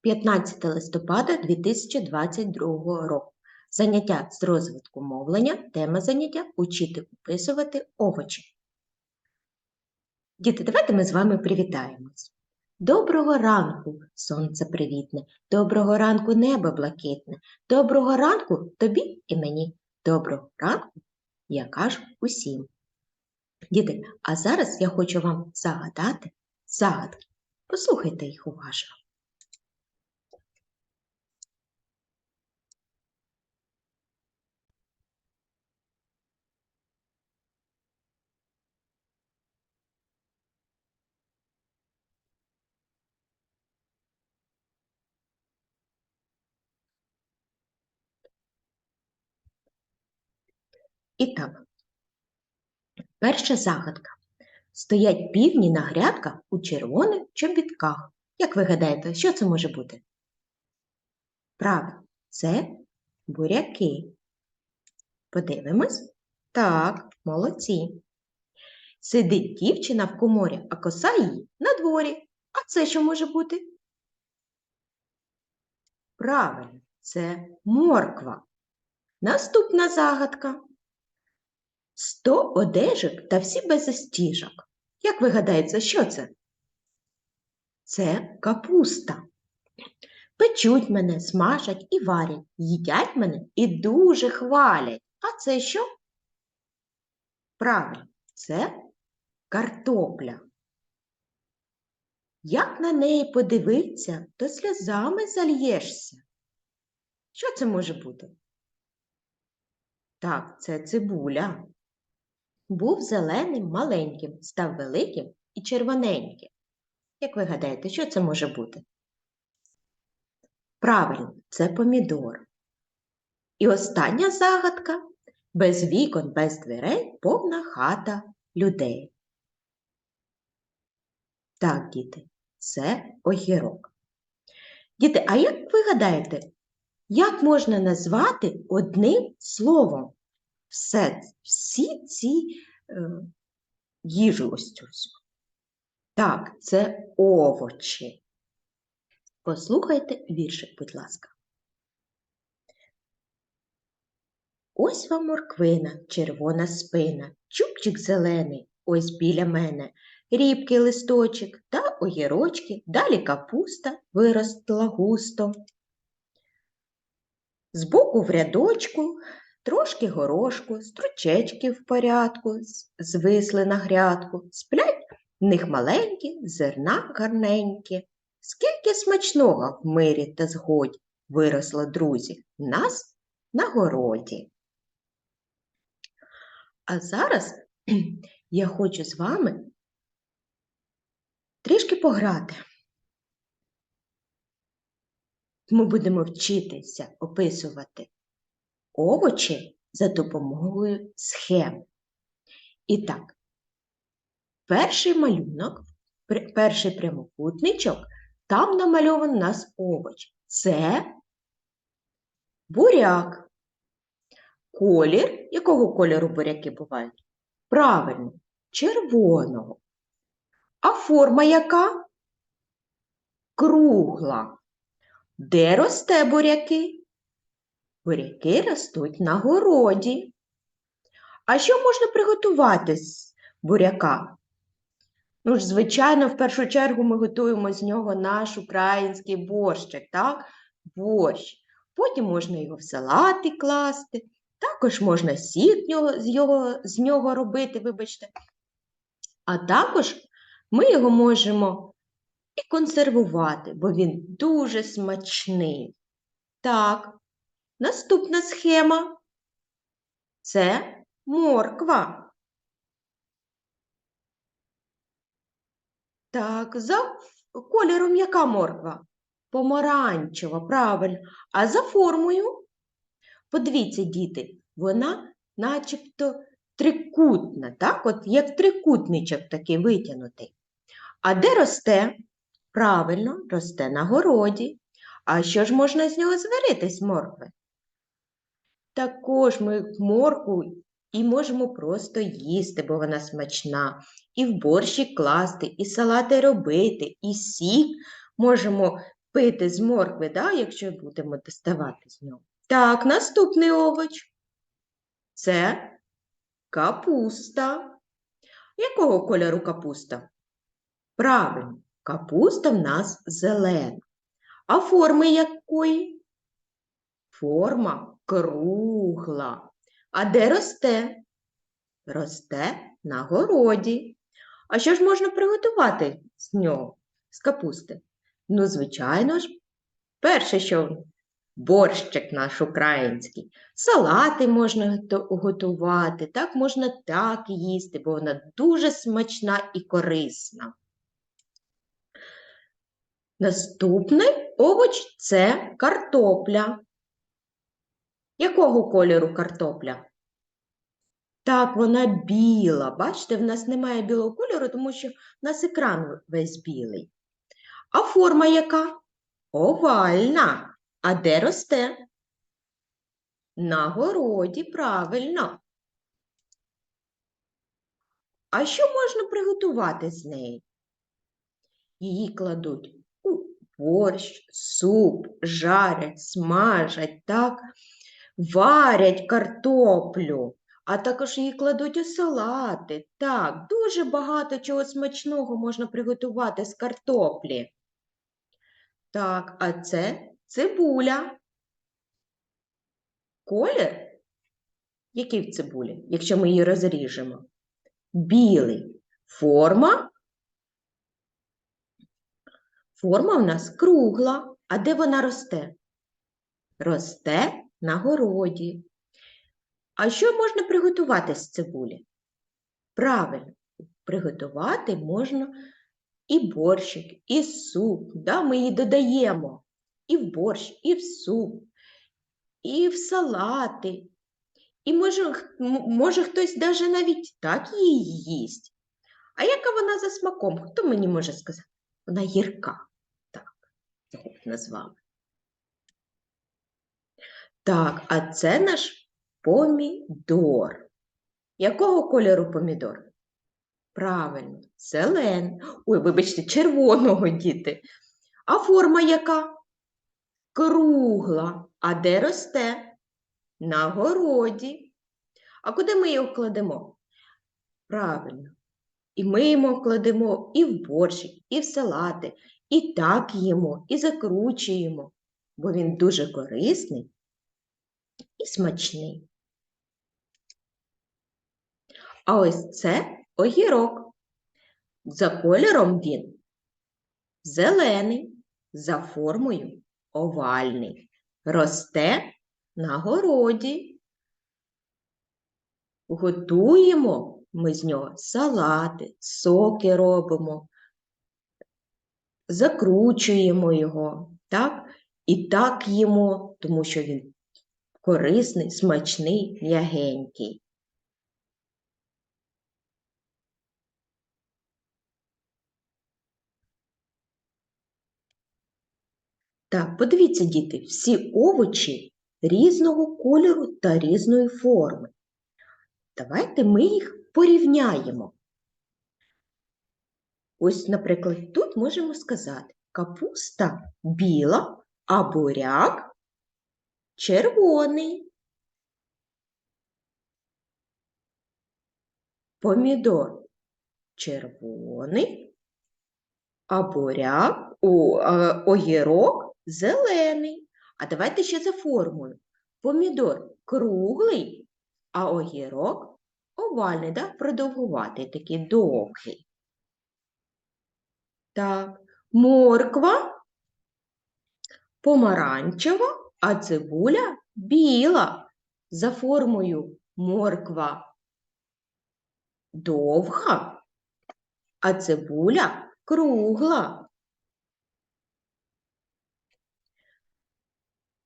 15 листопада 2022 року. Заняття з розвитку мовлення. Тема заняття учити описувати овочі. Діти, давайте ми з вами привітаємось. Доброго ранку, сонце привітне, доброго ранку небо блакитне, доброго ранку тобі і мені, доброго ранку я кажу усім. Діти, а зараз я хочу вам загадати загадки. Послухайте їх уважно. І так, перша загадка. Стоять півні на грядках у червоних чобітках. Як ви гадаєте, що це може бути? Правильно, це буряки. Подивимось. Так, молодці. Сидить дівчина в коморі, а коса її на дворі. А це що може бути? Правильно, це морква. Наступна загадка. Сто одежок та всі без застіжок. Як ви гадаєте, що це? Це капуста. Печуть мене, смажать і варять, їдять мене і дуже хвалять. А це що? Правильно, це картопля. Як на неї подивитися, то сльозами зальєшся. Що це може бути? Так, це цибуля. Був зеленим маленьким, став великим і червоненьким. Як ви гадаєте, що це може бути? Правильно, це помідор. І остання загадка без вікон, без дверей повна хата людей. Так, діти, це огірок. Діти, а як ви гадаєте, як можна назвати одним словом все, всі ці е, їжу ось цю? Так, це овочі. Послухайте віршик, будь ласка. Ось вам морквина, червона спина, чубчик зелений, ось біля мене, рібкий листочок та огірочки, далі капуста виростла густо. Збоку в рядочку трошки горошку, стручечки в порядку, звисли на грядку, сплять в них маленькі, зерна гарненькі. Скільки смачного в мирі та згоді виросло, друзі, в нас на городі. А зараз я хочу з вами трішки пограти. Ми будемо вчитися описувати овочі за допомогою схем. І так, перший малюнок, перший прямокутничок, там намальований у нас овоч. Це буряк. Колір, якого кольору буряки бувають? Правильно, червоного. А форма яка? Кругла. Де росте буряки? Буряки ростуть на городі. А що можна приготувати з буряка? Ну ж, звичайно, в першу чергу ми готуємо з нього наш український борщик, так? Борщ. Потім можна його в салати класти, також можна сік з його, з нього робити, вибачте. А також ми його можемо і консервувати, бо він дуже смачний. Так, наступна схема це морква. Так, за кольором яка морква? Помаранчева, правильно. А за формою? Подивіться, діти, вона начебто трикутна, так? От як трикутничок такий витягнутий. А де росте? Правильно, росте на городі. А що ж можна з нього зварити з моркви? Також ми моркву і можемо просто їсти, бо вона смачна. І в борщі класти, і салати робити, і сік можемо пити з моркви, да, якщо будемо доставати з нього. Так, наступний овоч. Це капуста. Якого кольору капуста? Правильно, капуста в нас зелена. А форми якої? Форма кругла. А де росте? Росте на городі. А що ж можна приготувати з нього, з капусти? Ну, звичайно ж, перше, що борщик наш український. Салати можна готувати, так можна так їсти, бо вона дуже смачна і корисна. Наступний овоч це картопля. Якого кольору картопля? Так, вона біла. Бачите, в нас немає білого кольору, тому що в нас екран весь білий. А форма яка? Овальна. А де росте? На городі, правильно. А що можна приготувати з неї? Її кладуть у борщ, суп, жарять, смажать, так, варять картоплю, а також її кладуть у салати. Так, дуже багато чого смачного можна приготувати з картоплі. Так, а це цибуля. Колір? Який в цибулі, якщо ми її розріжемо? Білий. Форма? Форма в нас кругла. А де вона росте? Росте на городі. А що можна приготувати з цибулі? Правильно, приготувати можна і борщик, і суп. Да? Ми її додаємо і в борщ, і в суп, і в салати. І може, може хтось даже навіть так її їсть. А яка вона за смаком? Хто мені може сказати? Вона гірка. Так, назвала. Так, а це наш помідор. Якого кольору помідор? Правильно, зелений. Ой, вибачте, червоного діти. А форма яка? Кругла. А де росте? На городі. А куди ми його кладемо? Правильно. І ми його кладемо і в борщик, і в салати, і так їмо, і закручуємо, бо він дуже корисний і смачний. А ось це огірок. За кольором він зелений, за формою овальний. Росте на городі. Готуємо ми з нього салати, соки робимо, закручуємо його, так? І так їмо, тому що він корисний, смачний, м'ягенький. Так, подивіться, діти, всі овочі різного кольору та різної форми. Давайте ми їх порівняємо. Ось, наприклад, тут можемо сказати капуста біла, а буряк червоний. Помідор червоний, а буряк, о, е, огірок зелений. А давайте ще за формулою. Помідор круглий, а огірок овальний, да? продовгуватий, такий довгий. Так, морква помаранчева, а цибуля біла. За формою морква довга, а цибуля кругла.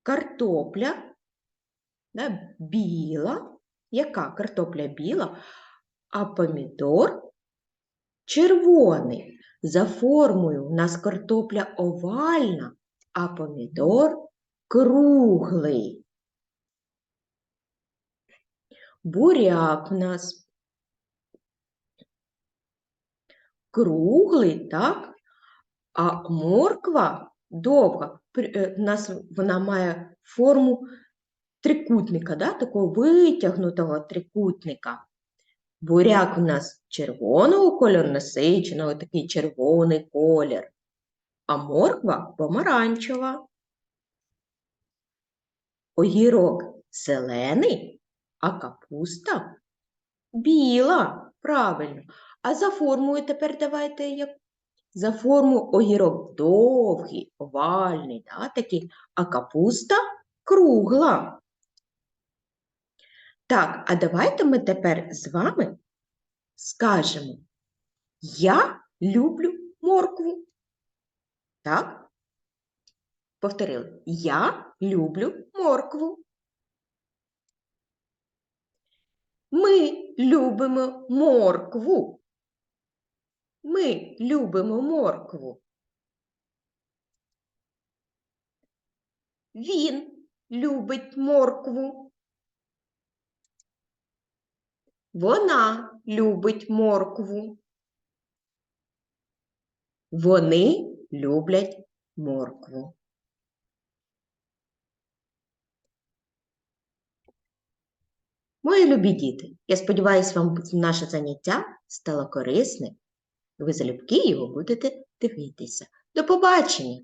Картопля да, біла. Яка картопля біла, а помідор червоний. За формою у нас картопля овальна, а помідор круглий. Буряк у нас круглий, так? А морква довга. При- е, в нас вона має форму трикутника, да? такого витягнутого трикутника. Буряк у нас червоного кольору, насиченого, такий червоний колір, а морква помаранчева. Огірок зелений, а капуста біла. Правильно. А за формою тепер давайте як за форму огірок довгий, овальний, да, такий, а капуста кругла. Так, а давайте ми тепер з вами скажемо: Я люблю моркву. Так? Повторили. Я люблю моркву. Ми любимо моркву. Ми любимо моркву. Він любить моркву. Вона любить моркву. Вони люблять моркву. Мої любі діти, я сподіваюся, вам наше заняття стало корисним. Ви залюбки його будете дивитися. До побачення!